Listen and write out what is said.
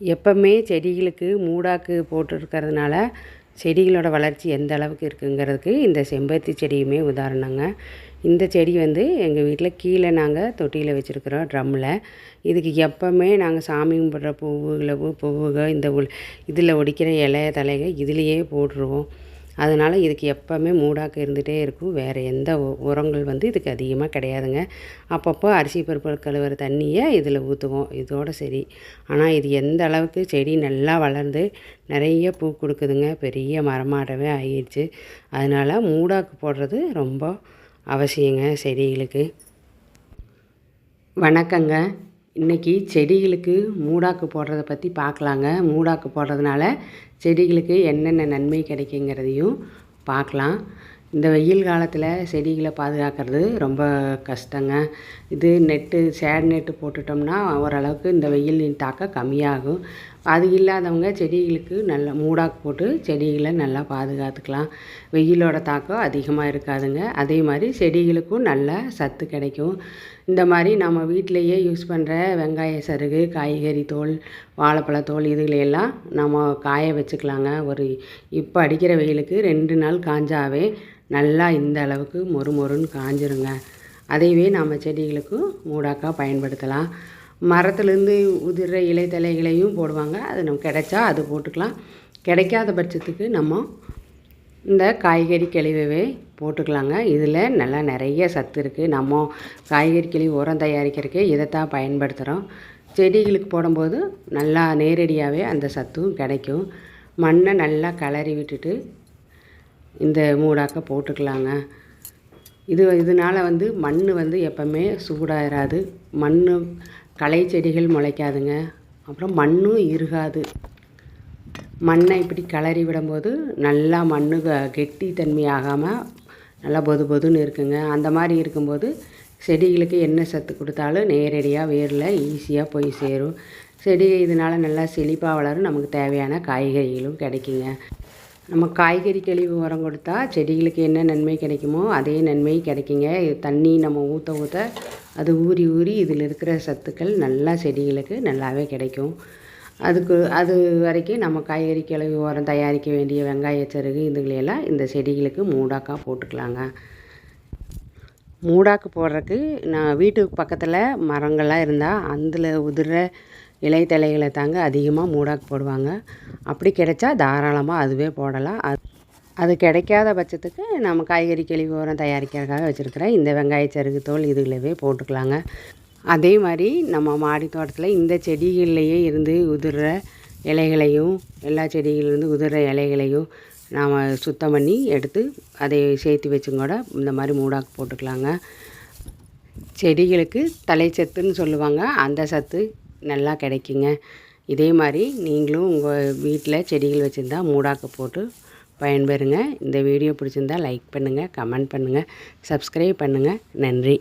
எப்போவுமே செடிகளுக்கு மூடாக்கு போட்டுருக்கறதுனால செடிகளோட வளர்ச்சி எந்த அளவுக்கு இருக்குங்கிறதுக்கு இந்த செம்பருத்தி செடியுமே உதாரணங்க. இந்த செடி வந்து எங்கள் வீட்டில் கீழே நாங்கள் தொட்டியில் வச்சுருக்குறோம் ட்ரம்மில் இதுக்கு எப்போவுமே நாங்கள் சாமி கும்பிட்ற பூவுகளை பூவுக இந்த உள் இதில் ஒடிக்கிற இலைய தலைக இதுலேயே போட்டுருவோம். அதனால் இதுக்கு எப்போவுமே மூடாக்கு இருந்துகிட்டே இருக்கும். வேறு எந்த உரங்கள் வந்து இதுக்கு அதிகமாக கிடையாதுங்க. அப்பப்போ அரிசி பருப்பு கழுவுற தண்ணியை இதில் ஊற்றுவோம் இதோட சரி. ஆனால் இது எந்த அளவுக்கு செடி நல்லா வளர்ந்து நிறைய பூ கொடுக்குதுங்க. பெரிய மரமாடவே ஆயிடுச்சு. அதனால் மூடாக்கு போடுறது ரொம்ப அவசியங்க செடிகளுக்கு. வணக்கங்க. இன்றைக்கி செடிகளுக்கு மூடாக்கு போடுறத பற்றி பார்க்கலாங்க. மூடாக்கு போடுறதுனால செடிகளுக்கு என்னென்ன நன்மை கிடைக்குங்கிறதையும் பார்க்கலாம். இந்த வெயில் காலத்தில் செடிகளை பாதுகாக்கிறது ரொம்ப கஷ்டங்க. இது நெட்டு சேட் நெட்டு போட்டுட்டோம்னா ஓரளவுக்கு இந்த வெயிலின் தாக்கம் கம்மியாகும். அது இல்லாதவங்க செடிகளுக்கு நல்ல மூடாக்கு போட்டு செடிகளை நல்லா பாதுகாத்துக்கலாம். வெயிலோட தாக்கம் அதிகமாக இருக்காதுங்க. அதே மாதிரி செடிகளுக்கும் நல்ல சத்து கிடைக்கும். இந்த மாதிரி நம்ம வீட்டிலையே யூஸ் பண்ணுற வெங்காய சருகு காய்கறி தோல் வாழைப்பழத்தோல் இதுகளையெல்லாம் நம்ம காய வச்சுக்கலாங்க. ஒரு இப்போ அடிக்கிற வெயிலுக்கு ரெண்டு நாள் காஞ்சாவே நல்லா இந்த அளவுக்கு மொறு மொறுன்னு காஞ்சிருங்க. அதையவே நம்ம செடிகளுக்கும் மூடாக்காக பயன்படுத்தலாம். மரத்துலேருந்து உதிர்ற இலைத்தலைகளையும் போடுவாங்க. அது நம்ம கிடைச்சா அது போட்டுக்கலாம். கிடைக்காத பட்சத்துக்கு நம்ம இந்த காய்கறி கழிவவே போட்டுக்கலாங்க. இதில் நல்லா நிறைய சத்து இருக்குது நம்ம காய்கறி கழிவு உரம் தயாரிக்கிறதுக்கு இதைத்தான் பயன்படுத்துகிறோம். செடிகளுக்கு போடும்போது நல்லா நேரடியாகவே அந்த சத்தும் கிடைக்கும். மண்ணை நல்லா கிளறி விட்டுட்டு இந்த மூடாக்க போட்டுக்கலாங்க. இது இதனால் வந்து மண் வந்து எப்போவுமே சூடாயிராது. மண் களை செடிகள் முளைக்காதுங்க. அப்புறம் மண்ணும் இருகாது. மண்ணை இப்படி கிளறி விடும்போது நல்லா மண் கெட்டி தன்மை ஆகாமல் நல்லா பொது பொதுன்னு இருக்குங்க. அந்த மாதிரி இருக்கும்போது செடிகளுக்கு என்ன சத்து கொடுத்தாலும் நேரடியாக வேரில் ஈஸியாக போய் சேரும். செடி இதனால் நல்லா செழிப்பாக வளரும். நமக்கு தேவையான காய்கறிகளும் கிடைக்குங்க. நம்ம காய்கறி கழிவு உரம் கொடுத்தா செடிகளுக்கு என்ன நன்மை கிடைக்குமோ அதே நன்மை கிடைக்குங்க. தண்ணி நம்ம ஊற்ற ஊற்ற அது ஊறி ஊறி இதில் இருக்கிற சத்துக்கள் நல்லா செடிகளுக்கு நல்லாவே கிடைக்கும். அதுக்கு அது வரைக்கும் நம்ம காய்கறி கிழவி உரம் தயாரிக்க வேண்டிய வெங்காய சருகு இதுகளையெல்லாம் இந்த செடிகளுக்கு மூடாக்காக போட்டுக்கலாங்க. மூடாக்கு போடுறதுக்கு நான் வீட்டுக்கு பக்கத்தில் மரங்கள்லாம் இருந்தால் அதில் உதிர இலைத்தலைகளை தாங்க அதிகமாக மூடாக்கு போடுவாங்க. அப்படி கிடைச்சா தாராளமாக அதுவே போடலாம். அது அது கிடைக்காத பட்சத்துக்கு நம்ம காய்கறி கழிவு உரம் தயாரிக்கிறதுக்காக வச்சுருக்கிறேன் இந்த வெங்காய சருகு தோல் இதுகளவே போட்டுக்கலாங்க. அதே மாதிரி நம்ம மாடி தோட்டத்தில் இந்த செடிகள்லேயே இருந்து உதிர்ற இலைகளையும் எல்லா செடிகள்லேருந்து உதிர்ற இலைகளையும் நாம் சுத்தம் பண்ணி எடுத்து அதை சேர்த்து வச்சும் கூட இந்த மாதிரி மூடாக்கு போட்டுக்கலாங்க. செடிகளுக்கு தலைச்சத்துன்னு சொல்லுவாங்க. அந்த சத்து நல்லா கிடைக்குங்க. இதே மாதிரி நீங்களும் உங்கள் வீட்டில் செடிகள் வச்சுருந்தா மூடாக்கு போட்டு பயன்பெறுங்க. இந்த வீடியோ பிடிச்சிருந்தா லைக் பண்ணுங்கள் கமெண்ட் பண்ணுங்கள் சப்ஸ்கிரைப் பண்ணுங்கள் நன்றி.